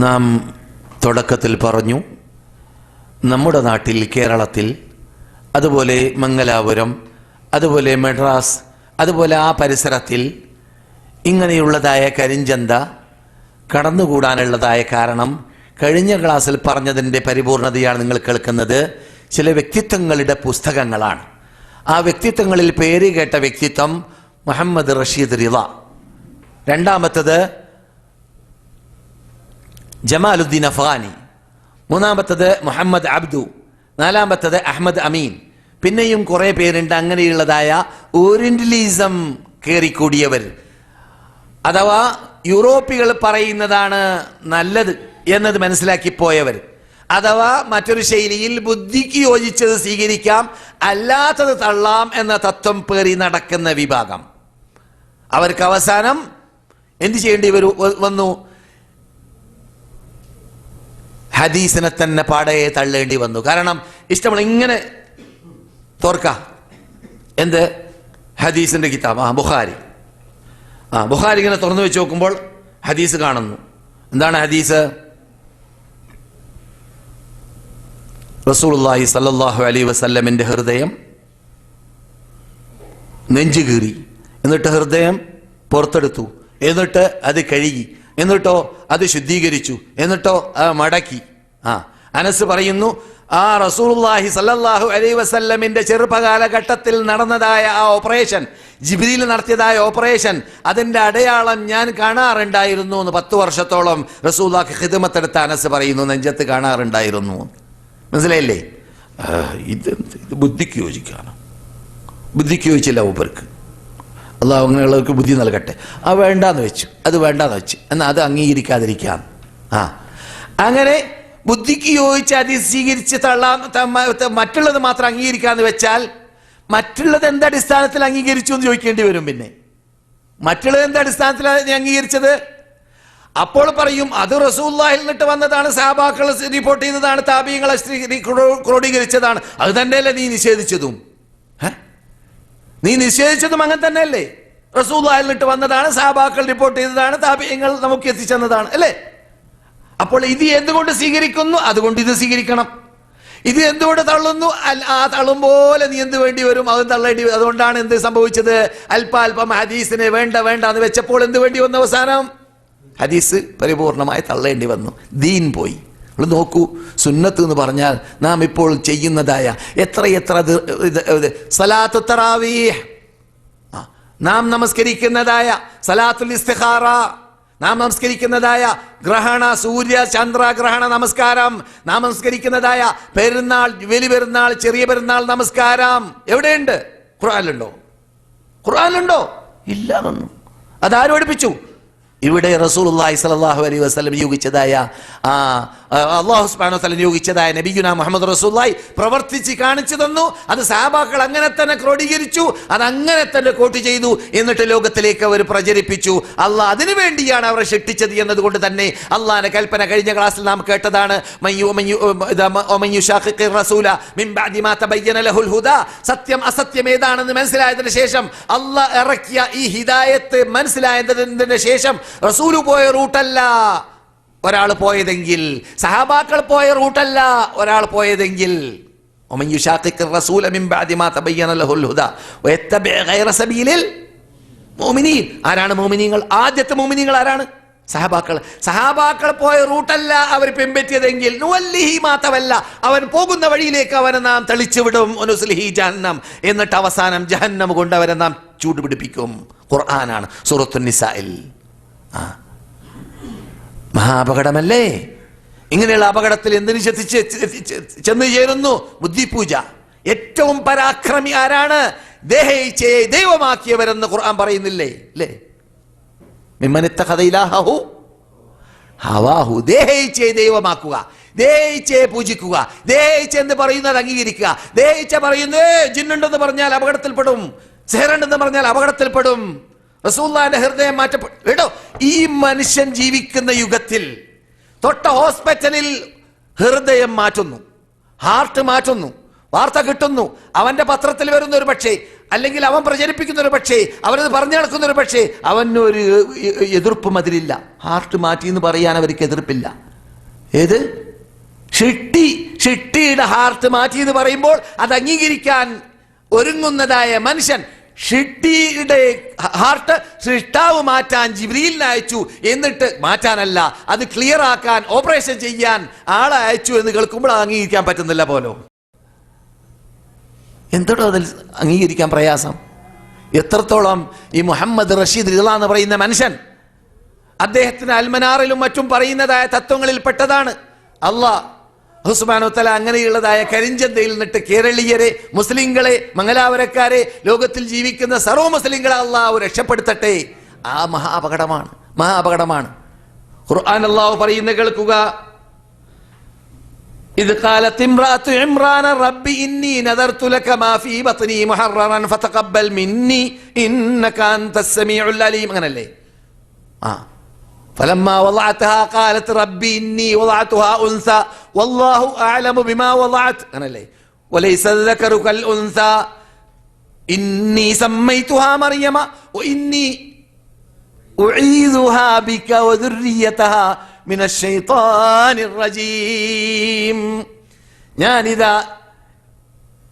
നാം തുടക്കത്തിൽ പറഞ്ഞു നമ്മുടെ നാട്ടിൽ കേരളത്തിൽ അതുപോലെ മംഗലാപുരം അതുപോലെ മെഡ്രാസ് അതുപോലെ ആ പരിസരത്തിൽ ഇങ്ങനെയുള്ളതായ കരിഞ്ചന്ത കടന്നുകൂടാനുള്ളതായ കാരണം കഴിഞ്ഞ ക്ലാസ്സിൽ പറഞ്ഞതിന്റെ പരിപൂർണതയാണ് നിങ്ങൾ കേൾക്കുന്നത്. ചില വ്യക്തിത്വങ്ങളുടെ പുസ്തകങ്ങളാണ്. ആ വ്യക്തിത്വങ്ങളിൽ പേര് കേട്ട വ്യക്തിത്വം മുഹമ്മദ് റഷീദ് റിള. രണ്ടാമത്തത് ജമാലുദ്ദീൻ അഫ്ഗാനി. മൂന്നാമത്തത് മുഹമ്മദ് അബ്ദു. നാലാമത്തത് അഹമ്മദ് അമീൻ. പിന്നെയും കുറേ പേരുണ്ട് അങ്ങനെയുള്ളതായ ഓറിയന്റലിസം കയറിക്കൂടിയവർ. അഥവാ യൂറോപ്പികൾ പറയുന്നതാണ് നല്ലത് എന്നത് മനസ്സിലാക്കി പോയവർ. അഥവാ മറ്റൊരു ശൈലിയിൽ ബുദ്ധിക്ക് യോജിച്ചത് സ്വീകരിക്കാം അല്ലാത്തത് തള്ളാം എന്ന തത്വം പേറി നടക്കുന്ന വിഭാഗം. അവർക്ക് അവസാനം എന്ത് ചെയ്യേണ്ടി വരൂ വന്നു? ഹദീസിനെ തന്നെ പാടയെ തള്ളേണ്ടി വന്നു. കാരണം ഇഷ്ടമുള്ള ഇങ്ങനെ തോർക്ക. എന്ത്? ഹദീസിന്റെ കിതാബ്. ആ ബുഹാരി ആ ബുഹാരി ഇങ്ങനെ തുറന്നു വെച്ച് നോക്കുമ്പോൾ ഹദീസ് കാണുന്നു. എന്താണ് ഹദീസ്? റസൂലുള്ളാഹി സല്ലല്ലാഹു അലൈഹി വസല്ലമിന്റെ ഹൃദയം നെഞ്ചു കീറി. എന്നിട്ട് ഹൃദയം പുറത്തെടുത്തു. എന്നിട്ട് അത് കഴുകി. എന്നിട്ടോ അത് ശുദ്ധീകരിച്ചു. എന്നിട്ടോ മടക്കി. ആ അനസ് പറയുന്നു ആ റസൂലുള്ളാഹി സല്ലല്ലാഹു അലൈ വസല്ലമിന്റെ ചെറുപ്പകാലഘട്ടത്തിൽ നടന്നതായ ആ ഓപ്പറേഷൻ ജിബിരിയിൽ നടത്തിയതായ ഓപ്പറേഷൻ അതിന്റെ അടയാളം ഞാൻ കാണാറുണ്ടായിരുന്നു എന്ന് പത്ത് വർഷത്തോളം റസൂല്ലാഹ് ഹിദമത്തെടുത്ത അനസ് പറയുന്നു നെഞ്ചത്ത് കാണാറുണ്ടായിരുന്നു. മനസ്സിലായില്ലേ? ഇത് ഇത് ബുദ്ധിക്ക് യോജിക്കാണ് ബുദ്ധിക്ക് യോജിച്ചില്ല ഊബർക്ക് അള്ളാഹു അങ്ങനെയുള്ളവർക്ക് ബുദ്ധി നൽകട്ടെ. ആ വേണ്ടാന്ന് വെച്ചു. അത് വേണ്ടാന്ന് വെച്ചു. എന്നാൽ അത് അംഗീകരിക്കാതിരിക്കാം. ആ അങ്ങനെ ബുദ്ധിക്ക് യോജിച്ച് അത് സ്വീകരിച്ച് തള്ളാൻ മറ്റുള്ളത് മാത്രം അംഗീകരിക്കാന്ന് വെച്ചാൽ മറ്റുള്ളത് എന്ത് അടിസ്ഥാനത്തിൽ അംഗീകരിച്ചു എന്ന് ചോദിക്കേണ്ടി വരും പിന്നെ. മറ്റുള്ളത് എന്ത് അടിസ്ഥാനത്തിൽ അംഗീകരിച്ചത്? അപ്പോൾ പറയും അത് റസൂല്ലാഹിൽ നിന്നിട്ട് വന്നതാണ് സഹാബാക്കൾ റിപ്പോർട്ട് ചെയ്തതാണ് താപീയങ്ങളെ ക്രോഡീകരിച്ചതാണ്. അത് തന്നെയല്ലേ നീ നിഷേധിച്ചതും? നീ നിഷേധിച്ചതും അങ്ങനെ തന്നെയല്ലേ? റസൂല്ലാഹിൽ നിന്നിട്ട് വന്നതാണ് സഹാബാക്കൾ റിപ്പോർട്ട് ചെയ്തതാണ് താപീയങ്ങൾ നമുക്ക് എത്തിച്ചെന്നതാണ് അല്ലേ? അപ്പോൾ ഇത് എന്തുകൊണ്ട് സ്വീകരിക്കുന്നു? അതുകൊണ്ട് ഇത് സ്വീകരിക്കണം. ഇത് എന്തുകൊണ്ട് തള്ളുന്നു? ആ തള്ളും പോലെ നീ എന്ത് വേണ്ടി വരും? അത് തള്ളേണ്ടി. അതുകൊണ്ടാണ് എന്ത് സംഭവിച്ചത്? അല്പാൽപം ഹദീസിനെ വേണ്ട വേണ്ട എന്ന് വെച്ചപ്പോൾ എന്ത് വേണ്ടി വന്നു അവസാനം? ഹദീസ് പരിപൂർണമായി തള്ളേണ്ടി വന്നു. ദീൻ പോയി. നമ്മൾ നോക്കൂ സുന്നത്ത് എന്ന് പറഞ്ഞാൽ നാം ഇപ്പോൾ ചെയ്യുന്നതായ എത്ര എത്ര സലാത്തു തറാവീഹ്. നാം നമസ്കരിക്കുന്നതായ സലാത്തുൽ ഇസ്തിഖാറ. നാം നമസ്കരിക്കുന്നതായ ഗ്രഹണ സൂര്യ ചന്ദ്ര ഗ്രഹണ നമസ്കാരം. നാം നമസ്കരിക്കുന്നതായ പെരുന്നാൾ വലിയ പെരുന്നാൾ ചെറിയ പെരുന്നാൾ നമസ്കാരം. എവിടെയുണ്ട്? ഖുറാനുണ്ടോ ഖുറാനുണ്ടോ ഇല്ല അതൊന്നും അതാരും പഠിപ്പിച്ചു ഇവിടെ റസൂലുള്ളാഹി സ്വല്ലല്ലാഹു അലൈഹി വസല്ലം നിയോഗിച്ചതായ ആ അള്ളാഹു സുബ്ഹാനഹു വതആല നിയോഗിച്ചതായ നബിയുന മുഹമ്മദ് റസൂലുള്ളാഹി പ്രവർത്തിച്ച് കാണിച്ചു തന്നു. അത് സഹാബാക്കൾ അങ്ങനെ തന്നെ ക്രോഡീകരിച്ചു. അത് അങ്ങനെ തന്നെ കോട്ട് ചെയ്തു. എന്നിട്ട് ലോകത്തിലേക്ക് അവർ പ്രചരിപ്പിച്ചു. അള്ളാഹ് അതിനു വേണ്ടിയാണ് അവരെ ശിക്ഷിച്ചത് എന്നതുകൊണ്ട് തന്നെ അള്ളാഹിന്റെ കൽപ്പന കഴിഞ്ഞ ക്ലാസ്സിൽ നാം കേട്ടതാണ്. സത്യം അസത്യം ഏതാണെന്ന് മനസ്സിലായതിനു ശേഷം അള്ളാഹ് ഇറക്കിയ ഈ ഹിദായത്ത് മനസ്സിലായതിന് ശേഷം റസൂല് പോയ റൂട്ടല്ല ഒരാൾ പോയതെങ്കിൽ സഹാബാക്കൾ പോയ റൂട്ടല്ല ഒരാൾ പോയതെങ്കിൽ ومن يشاقق الرسول من بعد ما تبين له الهدى ويتبع غير سبيل മോമിനീൻ ആരാണ് മോമിനീങ്ങൾ ആദ്യത്തെ മോമിനീങ്ങൾ ആരാണ് സഹബാക്കൾ സഹാബാക്കൾ പോയ റൂട്ടല്ല അവർ പിൻപറ്റിയതെങ്കിൽ നുവല്ലിഹി മാത്രമല്ല അവൻ പോകുന്ന വഴിയിലേക്ക് അവനെ നാം തെളിച്ചുവിടും ഒനുസ്ലിഹി ജഹന്നം എന്നിട്ട് അവസാനം ജഹന്നം കൊണ്ട് അവരെ നാം ചൂടുപിടിപ്പിക്കും ഖുർആനാണ് സൂറത്തു നിസായിൽ ആ മഹാപകടമല്ലേ? ഇങ്ങനെയുള്ള അപകടത്തിൽ എന്തിനു ചെന്ന് ചേരുന്നു? ബുദ്ധിപൂജ. ഏറ്റവും പരാക്രമി ആരാണ്? ദേഹയിച്ചയെ ദൈവമാക്കിയവരെന്ന് ഖുർആൻ പറയുന്നില്ലേ? അല്ലേ മിമ്മനത്ത കഥയിലാഹു ഹവാഹു. ദേഹയിച്ചയെ ദൈവമാക്കുക. ദേഹിച്ചയെ പൂജിക്കുക. ദേഹിച്ച എന്ന് പറയുന്നത് അംഗീകരിക്കുക. ദേഹിച്ച പറയുന്നേ "ഏ, ജിന്നുണ്ടെന്ന് പറഞ്ഞാൽ അപകടത്തിൽപ്പെടും. സെഹറുണ്ടെന്ന് പറഞ്ഞാൽ അപകടത്തിൽപ്പെടും. റസൂല്ലാന്റെ ഹൃദയം മാറ്റപ്പെട്ടു കേട്ടോ ഈ മനുഷ്യൻ ജീവിക്കുന്ന യുഗത്തിൽ തൊട്ട ഹോസ്പിറ്റലിൽ ഹൃദയം മാറ്റുന്നു ഹാർട്ട് മാറ്റുന്നു വാർത്ത കിട്ടുന്നു അവന്റെ പത്രത്തിൽ വരുന്ന ഒരു പക്ഷേ അല്ലെങ്കിൽ അവൻ പ്രചരിപ്പിക്കുന്ന ഒരു പക്ഷേ അവനത് പറഞ്ഞു നടക്കുന്ന ഒരു പക്ഷേ അവനൊരു എതിർപ്പും അതിലില്ല ഹാർട്ട് മാറ്റി എന്ന് പറയാൻ അവർക്ക് എതിർപ്പില്ല. ഏത്? ഷിട്ടി ഷിട്ടിയുടെ ഹാർട്ട് മാറ്റി എന്ന് പറയുമ്പോൾ അത് അംഗീകരിക്കാൻ ഒരുങ്ങുന്നതായ മനുഷ്യൻ ഷിട്ടിയുടെ ഹാർട്ട് സൃഷ്ടാവ് മാറ്റാൻ ജിബ്രീലിനെ അയച്ചു. എന്നിട്ട് മാറ്റാനല്ല അത് ക്ലിയർ ആക്കാൻ ഓപ്പറേഷൻ ചെയ്യാൻ ആളെ അയച്ചു എന്ന് കേൾക്കുമ്പോൾ അംഗീകരിക്കാൻ പറ്റുന്നില്ല പോലോ. എന്തോടോ അതിൽ അംഗീകരിക്കാൻ പ്രയാസം? എത്രത്തോളം ഈ മുഹമ്മദ് റഷീദ് റിള എന്ന് പറയുന്ന മനുഷ്യൻ അദ്ദേഹത്തിന് അൽമനാറിലും മറ്റും പറയുന്നതായ തത്വങ്ങളിൽ പെട്ടതാണ് അള്ളാഹ് ഹുസ്മാനോത്തല അങ്ങനെയുള്ളതായ കരിഞ്ചന്തയിൽ നിന്നിട്ട് കേരളീയരെ മുസ്ലിങ്ങളെ മംഗലാപുരക്കാരെ ലോകത്തിൽ ജീവിക്കുന്ന സർവ മുസ്ലിങ്ങളെ അള്ളാഹു രക്ഷപ്പെടുത്തട്ടെ. ആ മഹാ അപകടമാണ് മഹാ അപകടമാണ് ഖുർആൻ അള്ളാഹു പറയുന്ന കേൾക്കുക. ഇത് കാലത്തിമ്രാത്തു ഇമ്രാന റബ്ബി ഇന്നി നദർതു ലക മാ ഫീ ബത്നി മുഹററൻ ഫതഖബ്ബൽ മിന്നി ഇന്നക അൻത സമീഉൽ അലീം. അങ്ങനല്ലേ? ആ. فلما وضعتها قالت ربي إني وضعتها أنثى والله أعلم بما وضعت അങ്ങനല്ലേ وليس الذكر كالأنثى إني سميتها مريم وإني أعيذها بك وذريتها من الشيطان الرجيم ഞാനിതാ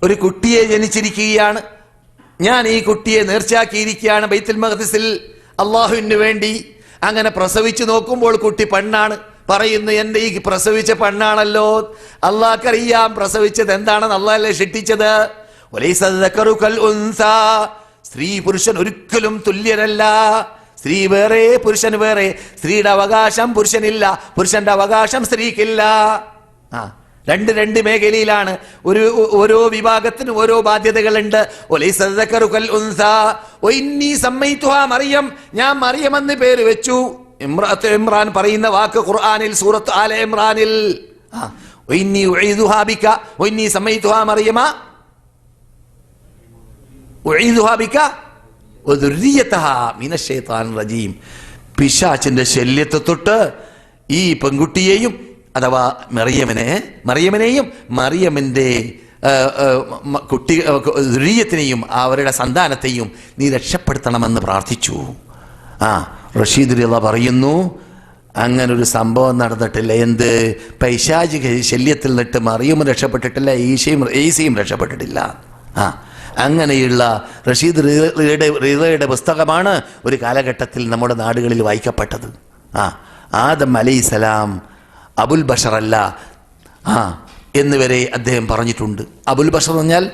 ഒരു കുട്ടിയെ ജനിച്ചിരിക്കുകയാണ് ഞാൻ ഈ കുട്ടിയെ നേർച്ചയാക്കിയിരിക്കുകയാണ് ബൈത്തുൽ മഖദിസിൽ അള്ളാഹുവിന് വേണ്ടി അങ്ങനെ പ്രസവിച്ചു നോക്കുമ്പോൾ കുട്ടി പെണ്ണാണ്. പറയുന്നു എന്റെ ഈ പ്രസവിച്ച പെണ്ണാണല്ലോ. അള്ളാഹ്ക്കറിയാം പ്രസവിച്ചത് എന്താണെന്ന് അള്ളാഹല്ലേ ഷിട്ടിച്ചത്. സ്ത്രീ പുരുഷൻ ഒരിക്കലും തുല്യരല്ല. സ്ത്രീ വേറെ പുരുഷൻ വേറെ. സ്ത്രീയുടെ അവകാശം പുരുഷനില്ല. പുരുഷന്റെ അവകാശം സ്ത്രീക്കില്ല. ആ രണ്ട് രണ്ട് മേഖലയിലാണ്. ഒരു ഓരോ വിഭാഗത്തിനും ഓരോ ബാധ്യതകളുണ്ട്. മറിയം. ഞാൻ മറിയം എന്ന് പേര് വെച്ചു. ഇമ്രാൻ പറയുന്ന വാക്ക് ഖുർആാനിൽ സൂറത്ത് ആല ഇമ്രാനിൽ. പിശാച്ചിന്റെ ശല്യത്തെ തൊട്ട് ഈ പെൺകുട്ടിയെയും അഥവാ മറിയമ്മനെ മറിയമ്മനെയും മറിയമിന്റെ ആ, ആ, മ- കുട്ടി ദുരീയത്തിനെയും അവരുടെ സന്താനത്തെയും നീ രക്ഷപ്പെടുത്തണമെന്ന് പ്രാർത്ഥിച്ചു. ആ റഷീദ് റിള പറയുന്നു അങ്ങനൊരു സംഭവം നടന്നിട്ടില്ല. എന്ത്? പൈശാചിക ശല്യത്തിൽ നിന്നിട്ട് മറിയമ്മ രക്ഷപ്പെട്ടിട്ടില്ല ഈശയും ഈസയും രക്ഷപ്പെട്ടിട്ടില്ല. ആ അങ്ങനെയുള്ള റഷീദ് റിളയുടെ റിളയുടെ പുസ്തകമാണ് ഒരു കാലഘട്ടത്തിൽ നമ്മുടെ നാടുകളിൽ വായിക്കപ്പെട്ടത്. ആ ആദം അലൈസലാം അബുൽ ബഷറല്ല ആ എന്നുവരെ അദ്ദേഹം പറഞ്ഞിട്ടുണ്ട്. അബുൽ ബഷർ എന്ന് പറഞ്ഞാൽ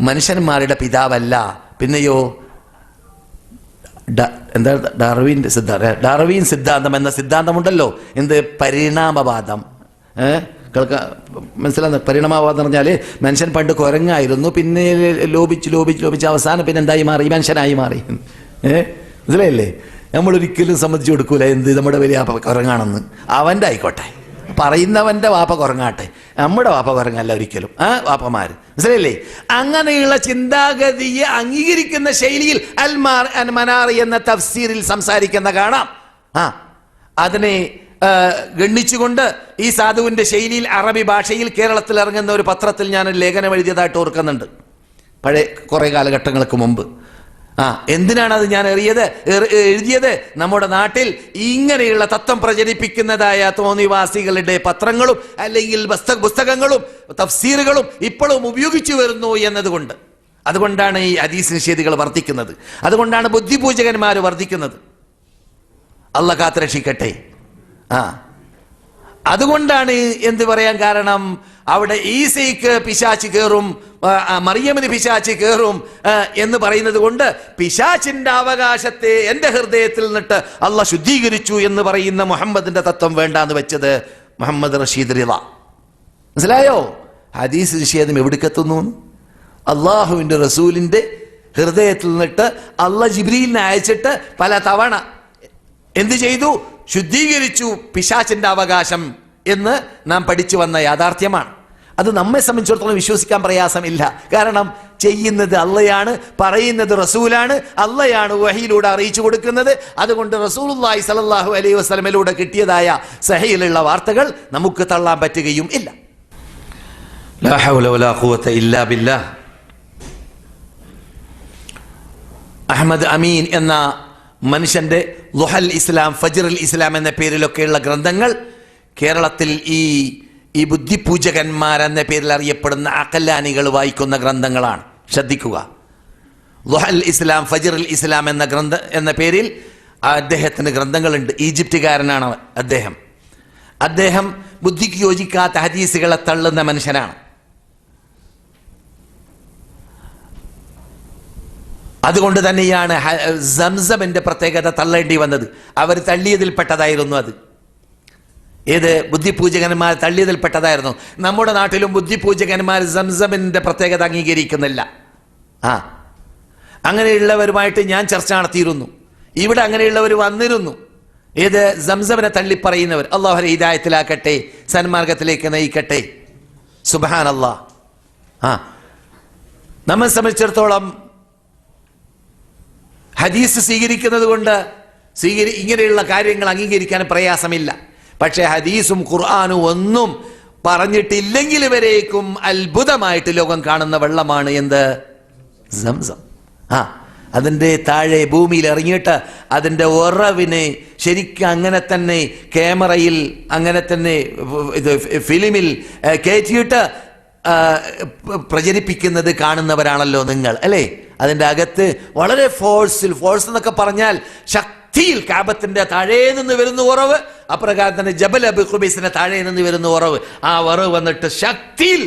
മനുഷ്യന്മാരുടെ പിതാവല്ല. പിന്നെയോ എന്താ ഡാർവിന്റെ സിദ്ധാന്തം ഡാർവിൻ സിദ്ധാന്തം എന്ന സിദ്ധാന്തമുണ്ടല്ലോ. എന്ത്? പരിണാമവാദം. കേൾക്കാൻ കേൾക്ക മനസ്സിലാകുന്ന പരിണാമവാദം പറഞ്ഞാൽ മനുഷ്യൻ പണ്ട് കുരങ്ങായിരുന്നു. പിന്നെ ലോപിച്ച് ലോപിച്ച് ലോപിച്ച് അവസാനം പിന്നെ എന്തായി മാറി? മനുഷ്യനായി മാറി. ഏ? മനസ്സിലായില്ലേ? നമ്മളൊരിക്കലും സമ്മതിച്ചു കൊടുക്കൂല. എന്ത്? നമ്മുടെ വലിയ കുരങ്ങാണെന്ന്. അവന്റെ ആയിക്കോട്ടെ. പറയുന്നവന്റെ വാപ്പ കുറങ്ങാട്ടെ. നമ്മുടെ വാപ്പ കുറങ്ങല്ല ഒരിക്കലും. ആ വാപ്പമാർ മനസ്സിലല്ലേ അങ്ങനെയുള്ള ചിന്താഗതിയെ അംഗീകരിക്കുന്ന ശൈലിയിൽ അൽമാർ അൻ മനാർ എന്ന തഫ്സീറിൽ സംസാരിക്കുന്ന കാണാം. ആ അതിനെ ഗണ്ണിച്ചുകൊണ്ട് ഈ സാധുവിന്റെ ശൈലിയിൽ അറബി ഭാഷയിൽ കേരളത്തിൽ ഇറങ്ങുന്ന ഒരു പത്രത്തിൽ ഞാൻ ലേഖനം എഴുതിയതായിട്ട് ഓർക്കുന്നുണ്ട്. പഴയ കുറേ കാലഘട്ടങ്ങൾക്ക് മുമ്പ്. ആ എന്തിനാണ് അത് ഞാൻ എറിയത്? എറി- എഴുതിയത്? നമ്മുടെ നാട്ടിൽ ഇങ്ങനെയുള്ള തത്വം പ്രചരിപ്പിക്കുന്നതായ തോന്നിവാസികളുടെ പത്രങ്ങളും അല്ലെങ്കിൽ പുസ്ത- പുസ്തകങ്ങളും തഫ്സീറുകളും ഇപ്പോഴും ഉപയോഗിച്ചു വരുന്നു എന്നതുകൊണ്ട്. അതുകൊണ്ടാണ് ഈ ഹദീസ് നിഷേധികൾ വർദ്ധിക്കുന്നത്. അതുകൊണ്ടാണ് ബുദ്ധിപൂജകന്മാർ വർദ്ധിക്കുന്നത്. അല്ല കാത്തുരക്ഷിക്കട്ടെ. ആ. അതുകൊണ്ടാണ് എന്ത് പറയാൻ കാരണം? അവിടെ ഈസയ്ക്ക് പിശാച്ച് കയറും മറിയമിന് പിശാച്ച് കയറും എന്ന് പറയുന്നത് കൊണ്ട് പിശാച്ചിന്റെ അവകാശത്തെ എന്റെ ഹൃദയത്തിൽ നിന്നിട്ട് അല്ല ശുദ്ധീകരിച്ചു എന്ന് പറയുന്ന മുഹമ്മദിന്റെ തത്വം വേണ്ടാന്ന് വെച്ചത് മുഹമ്മദ് റഷീദ് റിള. മനസ്സിലായോ? ഹദീസ് നിഷേധം എവിടേക്കെത്തുന്നു അള്ളാഹുവിന്റെ റസൂലിന്റെ ഹൃദയത്തിൽ നിന്നിട്ട് അല്ല ജിബ്രീലിനെ അയച്ചിട്ട് പല തവണ എന്ത് ചെയ്തു? ശുദ്ധീകരിച്ചു പിശാച്ചിന്റെ അവകാശം എന്ന് നാം പഠിച്ചു വന്ന യാഥാർത്ഥ്യമാണ്. അത് നമ്മെ സംബന്ധിച്ചിടത്തോളം വിശ്വസിക്കാൻ പ്രയാസമില്ല. കാരണം ചെയ്യുന്നത് അള്ളയാണ് പറയുന്നത് റസൂലാണ് അള്ളയാണ് വഹിയിലൂടെ അറിയിച്ചു കൊടുക്കുന്നത്. അതുകൊണ്ട് റസൂലുള്ളാഹി സലല്ലാഹു അലൈഹി വസ്ലമിലൂടെ കിട്ടിയതായ സഹയിലുള്ള വാർത്തകൾ നമുക്ക് തള്ളാൻ പറ്റുകയും ഇല്ല. അഹമ്മദ് അമീൻ എന്ന മനുഷ്യന്റെ ലുഹൽ ഇസ്ലാം ഫജറുൽ ഇസ്ലാം എന്ന പേരിലൊക്കെയുള്ള ഗ്രന്ഥങ്ങൾ കേരളത്തിൽ ഈ ഈ ബുദ്ധിപൂജകന്മാരെന്ന പേരിൽ അറിയപ്പെടുന്ന അകല്ലാനികൾ വായിക്കുന്ന ഗ്രന്ഥങ്ങളാണ്. ശ്രദ്ധിക്കുക. ലുഹൽ ഇസ്ലാം ഫജിറുൽ ഇസ്ലാം എന്ന ഗ്രന്ഥ എന്ന പേരിൽ അദ്ദേഹത്തിന് ഗ്രന്ഥങ്ങളുണ്ട്. ഈജിപ്തുകാരനാണ് അദ്ദേഹം. അദ്ദേഹം ബുദ്ധിക്ക് യോജിക്കാത്ത ഹദീസുകളെ തള്ളുന്ന മനുഷ്യനാണ്. അതുകൊണ്ട് തന്നെയാണ് സംസമിന്റെ പ്രത്യേകത തള്ളേണ്ടി വന്നത്. അവർ തള്ളിയതിൽപ്പെട്ടതായിരുന്നു അത്. ഏത് ബുദ്ധിപൂജകന്മാർ തള്ളിയതിൽപ്പെട്ടതായിരുന്നു? നമ്മുടെ നാട്ടിലും ബുദ്ധിപൂജകന്മാർ സംസമിന്റെ പ്രത്യേകത അംഗീകരിക്കുന്നില്ല. ആ. അങ്ങനെയുള്ളവരുമായിട്ട് ഞാൻ ചർച്ച നടത്തിയിരുന്നു. ഇവിടെ അങ്ങനെയുള്ളവർ വന്നിരുന്നു. ഏത് സംസമിനെ തള്ളിപ്പറയുന്നവർ. അള്ളാഹുരെ ഹിദായത്തിലാക്കട്ടെ സന്മാർഗത്തിലേക്ക് നയിക്കട്ടെ. സുബാൻ അല്ലാ ആ. നമ്മെ സംബന്ധിച്ചിടത്തോളം ഹദീസ് സ്വീകരിക്കുന്നത് കൊണ്ട് സ്വീകരി ഇങ്ങനെയുള്ള കാര്യങ്ങൾ അംഗീകരിക്കാൻ പ്രയാസമില്ല. പക്ഷേ ഹദീസും ഖുർആാനും ഒന്നും പറഞ്ഞിട്ടില്ലെങ്കിൽ വരേക്കും അത്ഭുതമായിട്ട് ലോകം കാണുന്ന വെള്ളമാണ് എന്ത്? സംസം. ആ അതിന്റെ താഴെ ഭൂമിയിൽ ഇറങ്ങിയിട്ട് അതിന്റെ ഉറവിനെ ശരിക്കും അങ്ങനെ തന്നെ ക്യാമറയിൽ അങ്ങനെ തന്നെ ഇത് ഫിലിമിൽ കയറ്റിയിട്ട് പ്രചരിപ്പിക്കുന്നത് കാണുന്നവരാണല്ലോ നിങ്ങൾ അല്ലേ? അതിന്റെ അകത്ത് വളരെ ഫോഴ്സിൽ ഫോഴ്സ് എന്നൊക്കെ പറഞ്ഞാൽ ശക്തിയിൽ കാബത്തിന്റെ താഴേ നിന്ന് വരുന്ന ഉറവ് അപ്രകാരം തന്നെ ജബൽ അബ് ഖുബൈസിന്റെ താഴെ നിന്ന് വരുന്ന ഉറവ്. ആ ഉറവ് വന്നിട്ട് ശക്തിയിൽ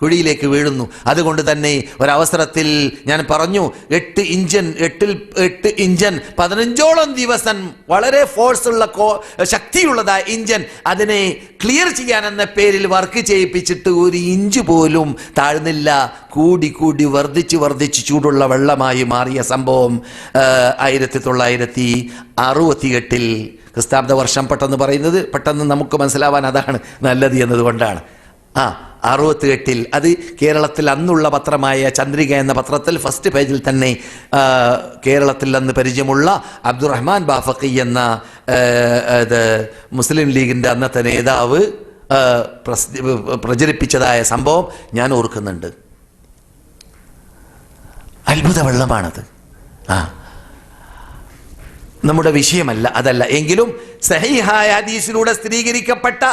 കുഴിയിലേക്ക് വീഴുന്നു. അതുകൊണ്ട് തന്നെ ഒരവസരത്തിൽ ഞാൻ പറഞ്ഞു എട്ട് ഇഞ്ചൻ എട്ടിൽ എട്ട് ഇഞ്ചൻ പതിനഞ്ചോളം ദിവസം വളരെ ഫോഴ്സ് ഉള്ള കോ ശക്തിയുള്ളതായ ഇഞ്ചൻ. അതിനെ ക്ലിയർ ചെയ്യാൻ എന്ന പേരിൽ വർക്ക് ചെയ്യിപ്പിച്ചിട്ട് ഒരു ഇഞ്ച് പോലും താഴ്ന്നില്ല. കൂടി കൂടി വർദ്ധിച്ച് വർദ്ധിച്ച് ചൂടുള്ള വെള്ളമായി മാറിയ സംഭവം ആയിരത്തി തൊള്ളായിരത്തി അറുപത്തി എട്ടിൽ ക്രിസ്താബ്ദ വർഷം പെട്ടെന്ന് പറയുന്നത് പെട്ടെന്ന് നമുക്ക് മനസ്സിലാവാൻ അതാണ് നല്ലത് എന്നതുകൊണ്ടാണ്. ആ അറുപത്തി എട്ടിൽ അത് കേരളത്തിൽ അന്നുള്ള പത്രമായ ചന്ദ്രിക എന്ന പത്രത്തിൽ ഫസ്റ്റ് പേജിൽ തന്നെ കേരളത്തിൽ അന്ന് പരിചയമുള്ള അബ്ദുറഹ്മാൻ ബാഫക്കി എന്ന മുസ്ലിം ലീഗിന്റെ അന്നത്തെ നേതാവ് പ്രചരിപ്പിച്ചതായ സംഭവം ഞാൻ ഓർക്കുന്നുണ്ട്. അത്ഭുത വെള്ളമാണത്. ആ. നമ്മുടെ വിഷയമല്ല അതല്ല. എങ്കിലും സഹിഹായ ഹദീസിലൂടെ സ്ഥിരീകരിക്കപ്പെട്ട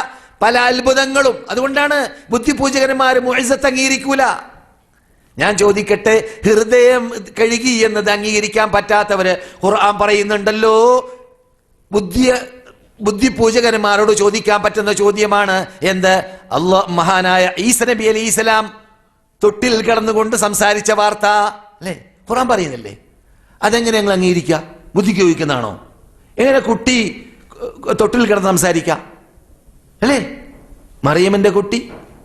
പല അത്ഭുതങ്ങളും. അതുകൊണ്ടാണ് ബുദ്ധിപൂജകന്മാർ മുഴസത്ത് അംഗീകരിക്കൂല. ഞാൻ ചോദിക്കട്ടെ ഹൃദയം കഴുകി എന്നത് അംഗീകരിക്കാൻ പറ്റാത്തവര് ഖുർആൻ പറയുന്നുണ്ടല്ലോ? ബുദ്ധി ബുദ്ധിപൂജകന്മാരോട് ചോദിക്കാൻ പറ്റുന്ന ചോദ്യമാണ് എന്ത്? അള്ളാ മഹാനായ ഈസ നബി അലി ഇസ്ലാം തൊട്ടിൽ കിടന്നുകൊണ്ട് സംസാരിച്ച വാർത്ത അല്ലേ? ഖുറാൻ പറയുന്നില്ലേ? അതെങ്ങനെ ഞങ്ങൾ അംഗീകരിക്കുക? ബുദ്ധിക്ക് ചോദിക്കുന്നതാണോ? എങ്ങനെ കുട്ടി തൊട്ടിൽ കിടന്ന് സംസാരിക്കാം അല്ലേ? മറിയമിന്റെ കുട്ടി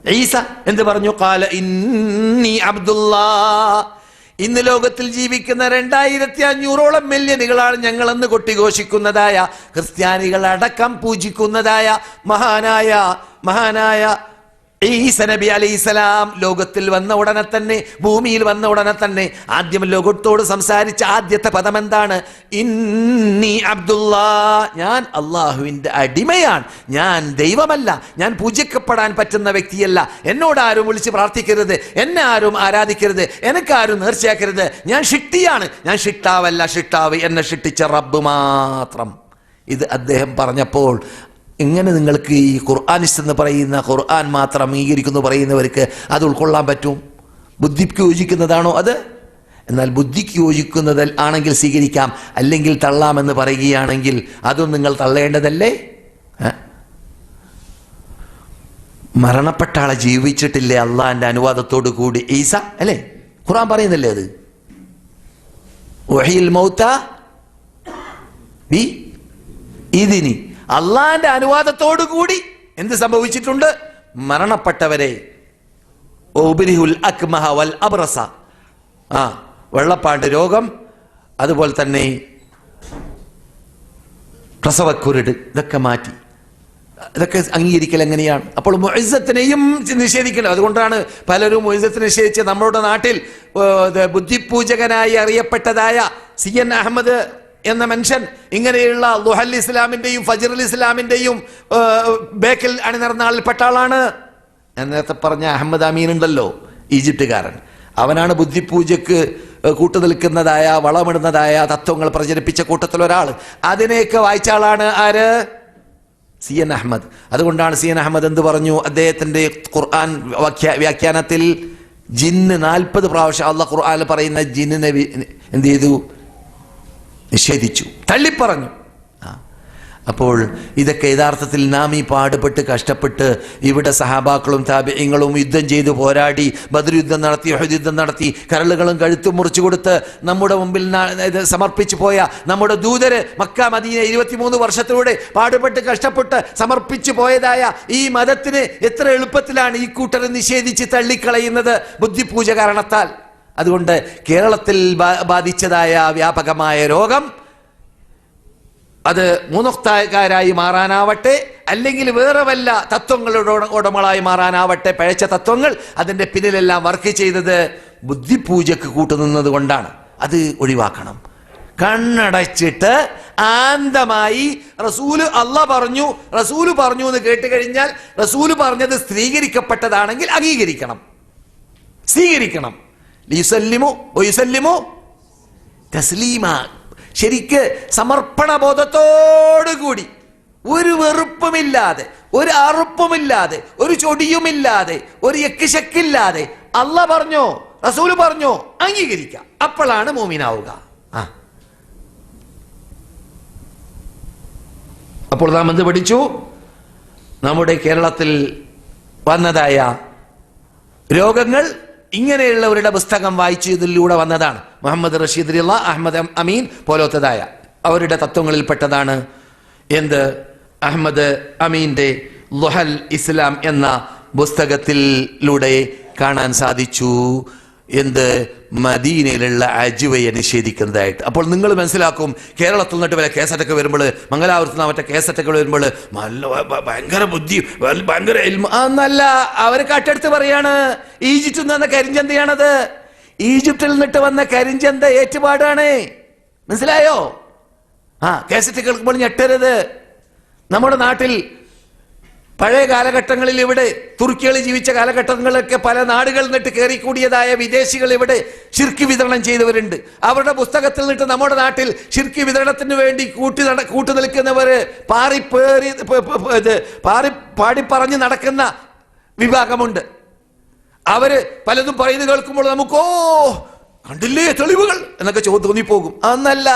ഈസ എന്ത് പറഞ്ഞു? കാല ഇന്നി അബ്ദുല്ലാ. ഇന്ന് ലോകത്തിൽ ജീവിക്കുന്ന രണ്ടായിരത്തി അഞ്ഞൂറോളം മില്യനുകളാണ് ഞങ്ങളെന്ന് കൊട്ടിഘോഷിക്കുന്നതായ ക്രിസ്ത്യാനികൾ അടക്കം പൂജിക്കുന്നതായ മഹാനായ മഹാനായ ഈസ നബി അലൈഹിസലാം ലോകത്തിൽ വന്ന ഉടനെ തന്നെ ഭൂമിയിൽ വന്ന ഉടനെ തന്നെ ആദ്യം ലോകത്തോട് സംസാരിച്ച ആദ്യത്തെ പദം എന്താണ് ഇന്നി അബ്ദുല്ലാ ഞാൻ അള്ളാഹുവിന്റെ അടിമയാണ്. ഞാൻ ദൈവമല്ല. ഞാൻ പൂജിക്കപ്പെടാൻ പറ്റുന്ന വ്യക്തിയല്ല. എന്നോട് ആരും വിളിച്ച് പ്രാർത്ഥിക്കരുത്. എന്നെ ആരും ആരാധിക്കരുത്. എനിക്കാരും നേർച്ചയാക്കരുത്. ഞാൻ ഷിട്ടിയാണ് ഞാൻ ഷിട്ടാവല്ല ഷിട്ടാവ് എന്നെ ഷിട്ടിച്ച റബ്ബ് മാത്രം. ഇത് അദ്ദേഹം പറഞ്ഞപ്പോൾ എങ്ങനെ നിങ്ങൾക്ക് ഈ ഖുർആാനിസ്റ്റ് എന്ന് പറയുന്ന ഖുർആൻ മാത്രം അംഗീകരിക്കുന്നു പറയുന്നവർക്ക് അത് ഉൾക്കൊള്ളാൻ പറ്റും? ബുദ്ധിക്ക് യോജിക്കുന്നതാണോ അത്? എന്നാൽ ബുദ്ധിക്ക് യോജിക്കുന്നത് ആണെങ്കിൽ സ്വീകരിക്കാം. അല്ലെങ്കിൽ തള്ളാമെന്ന് പറയുകയാണെങ്കിൽ അതും നിങ്ങൾ തള്ളേണ്ടതല്ലേ? മരണപ്പെട്ട ആളെ ജീവിച്ചിട്ടില്ലേ അള്ളാഹിന്റെ അനുവാദത്തോടു കൂടി ഈസ? അല്ലേ? ഖുർആൻ പറയുന്നില്ലേ അത്? വഹിയിൽ മൗത്ത ബി ഇതിനി അള്ളാന്റെ അനുവാദത്തോടു കൂടി എന്ത് സംഭവിച്ചിട്ടുണ്ട്? മരണപ്പെട്ടവരെ. അക്മഹ വൽ അബ്രസ. ആ വെള്ളപ്പാണ്ട് രോഗം അതുപോലെ തന്നെ പ്രസവക്കുരുട് ഇതൊക്കെ മാറ്റി. ഇതൊക്കെ അംഗീകരിക്കൽ എങ്ങനെയാണ്? അപ്പോൾ മൊയ്സത്തിനെയും നിഷേധിക്കണം അതുകൊണ്ടാണ് പലരും മൊയ്സത്തിനെ നിഷേധിച്ച് നമ്മുടെ നാട്ടിൽ ബുദ്ധിപൂജകനായി അറിയപ്പെട്ടതായ സി എൻ അഹമ്മദ് എന്ന മനുഷ്യൻ. ഇങ്ങനെയുള്ള ലുഹൽ ഇസ്ലാമിന്റെയും ഫജറുൽ ഇസ്ലാമിന്റെയും ബേക്കിൽ അണിനിറന്ന ആളിൽപ്പെട്ട ആളാണ്. ഞാൻ നേരത്തെ പറഞ്ഞ അഹമ്മദ് അമീൻ ഉണ്ടല്ലോ ഈജിപ്തുകാരൻ. അവനാണ് ബുദ്ധിപൂജയ്ക്ക് കൂട്ടു നിൽക്കുന്നതായ വളമിടുന്നതായ തത്വങ്ങൾ പ്രചരിപ്പിച്ച കൂട്ടത്തിൽ ഒരാൾ അതിനെയൊക്കെ വായിച്ച ആളാണ് ആര്? C N Ahmad. അതുകൊണ്ടാണ് സി എൻ അഹമ്മദ് എന്ത് പറഞ്ഞു? അദ്ദേഹത്തിന്റെ ഖുർആൻ വ്യാഖ്യാ- വ്യാഖ്യാനത്തിൽ ജിന്ന് നാൽപ്പത് പ്രാവശ്യം അള്ള ഖുർആൻ പറയുന്ന ജിന്നിനെ എന്ത് ചെയ്തു? നിഷേധിച്ചു. തള്ളിപ്പറഞ്ഞു. അപ്പോൾ ഇതൊക്കെ യഥാർത്ഥത്തിൽ നാം ഈ പാടുപെട്ട് കഷ്ടപ്പെട്ട് ഇവിടെ സഹാബാക്കളും താപ്യങ്ങളും യുദ്ധം ചെയ്ത് പോരാടി ബദർ യുദ്ധം നടത്തി യുദ്ധം നടത്തി കരളുകളും കഴുത്തും മുറിച്ചു കൊടുത്ത് നമ്മുടെ മുമ്പിൽ സമർപ്പിച്ചു പോയ നമ്മുടെ ദൂതര് മക്ക മദീന ഇരുപത്തിമൂന്ന് വർഷത്തിലൂടെ പാടുപെട്ട് കഷ്ടപ്പെട്ട് സമർപ്പിച്ചു പോയതായ ഈ മതത്തിന് എത്ര എളുപ്പത്തിലാണ് ഈ കൂട്ടർ നിഷേധിച്ച് തള്ളിക്കളയുന്നത് ബുദ്ധിപൂജ കാരണത്താൽ. അതുകൊണ്ട് കേരളത്തിൽ ബാധിച്ചതായ വ്യാപകമായ രോഗം അത് മൂന്നൊക്താകാരായി മാറാനാവട്ടെ അല്ലെങ്കിൽ വേറെ വല്ല തത്വങ്ങളുടെ ഉടമകളായി മാറാനാവട്ടെ പഴച്ച തത്വങ്ങൾ അതിന്റെ പിന്നിലെല്ലാം വർക്ക് ചെയ്തത് ബുദ്ധിപൂജക്ക് കൂട്ടുനിന്നത് കൊണ്ടാണ്. അത് ഒഴിവാക്കണം. കണ്ണടച്ചിട്ട് ആന്തമായി റസൂൽ അല്ല പറഞ്ഞു റസൂൽ പറഞ്ഞു എന്ന് കേട്ട് കഴിഞ്ഞാൽ റസൂൽ പറഞ്ഞത് സ്ത്രീകരിക്കപ്പെട്ടതാണെങ്കിൽ അംഗീകരിക്കണം. സ്വീകരിക്കണം. ലിയുസല്ലിമു ഒയുസല്ലിമു തസ്ലീമ ശരിക്ക് സമർപ്പണ ബോധത്തോടുകൂടി ഒരു വെറുപ്പുമില്ലാതെ ഒരു അറുപ്പുമില്ലാതെ ഒരു ചൊടിയുമില്ലാതെ ഒരു യക്കിശക്കില്ലാതെ അല്ല പറഞ്ഞോ റസൂൽ പറഞ്ഞോ അംഗീകരിക്കാം. അപ്പോഴാണ് മോമിനാവുക. ആ. അപ്പോൾ നാം എന്ത് പഠിച്ചു? നമ്മുടെ കേരളത്തിൽ വന്നതായ രോഗങ്ങൾ ഇങ്ങനെയുള്ളവരുടെ പുസ്തകം വായിച്ചു ഇതിലൂടെ വന്നതാണ്. മുഹമ്മദ് റഷീദ് അല്ല അഹമ്മദ് അമീൻ പോലത്തതായ അവരുടെ തത്വങ്ങളിൽപ്പെട്ടതാണ് എന്ത്? അഹമ്മദ് അമീന്റെ ലുഹൽ ഇസ്ലാം എന്ന പുസ്തകത്തിലൂടെ കാണാൻ സാധിച്ചു. എന്ത്? മദീനയിലുള്ള അജുവയെ നിഷേധിക്കുന്നതായിട്ട്. അപ്പോൾ നിങ്ങൾ മനസ്സിലാക്കും കേരളത്തിൽ നിന്നിട്ട് വരെ കേസറ്റൊക്കെ വരുമ്പോൾ മംഗലാപുരത്ത് നിന്ന് മറ്റേ കേസറ്റൊക്കെ വരുമ്പോൾ നല്ല ഭയങ്കര ബുദ്ധി ഭയങ്കര എന്നല്ല അവർ കട്ടെടുത്ത് പറയാണ് ഈജിപ്തിൽ നിന്ന് വന്ന കരിഞ്ചന്തയാണത്. ഈജിപ്തിൽ നിന്നിട്ട് വന്ന കരിഞ്ചന്ത ഏറ്റുപാടാണ്. മനസ്സിലായോ? ആ കേസറ്റ് കേൾക്കുമ്പോൾ ഞെട്ടരുത്. നമ്മുടെ നാട്ടിൽ പഴയ കാലഘട്ടങ്ങളിൽ ഇവിടെ തുർക്കികൾ ജീവിച്ച കാലഘട്ടങ്ങളിലൊക്കെ പല നാടുകളിൽ നിന്നിട്ട് കയറിക്കൂടിയതായ വിദേശികൾ ഇവിടെ ശിർക്കി വിതരണം ചെയ്തവരുണ്ട്. അവരുടെ പുസ്തകത്തിൽ നിന്നിട്ട് നമ്മുടെ നാട്ടിൽ ശിർക്കി വിതരണത്തിന് വേണ്ടി കൂട്ടി നട കൂട്ടു നിൽക്കുന്നവര് പാറിപ്പേറി പാറി പാടിപ്പറഞ്ഞ് നടക്കുന്ന വിഭാഗമുണ്ട്. അവർ പലതും പറയുന്നത് കേൾക്കുമ്പോൾ നമുക്കോ കണ്ടില്ലേ തെളിവുകൾ? എന്നൊക്കെ ചോ തോന്നിപ്പോകും. അന്നല്ല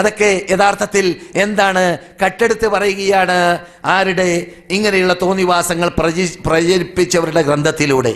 അതൊക്കെ യഥാർത്ഥത്തിൽ എന്താണ്? കട്ടെടുത്ത് പറയുകയാണ് ആരുടെ? ഇങ്ങനെയുള്ള തോന്നിവാസങ്ങൾ പ്രചി പ്രചരിപ്പിച്ചവരുടെ ഗ്രന്ഥത്തിലൂടെ.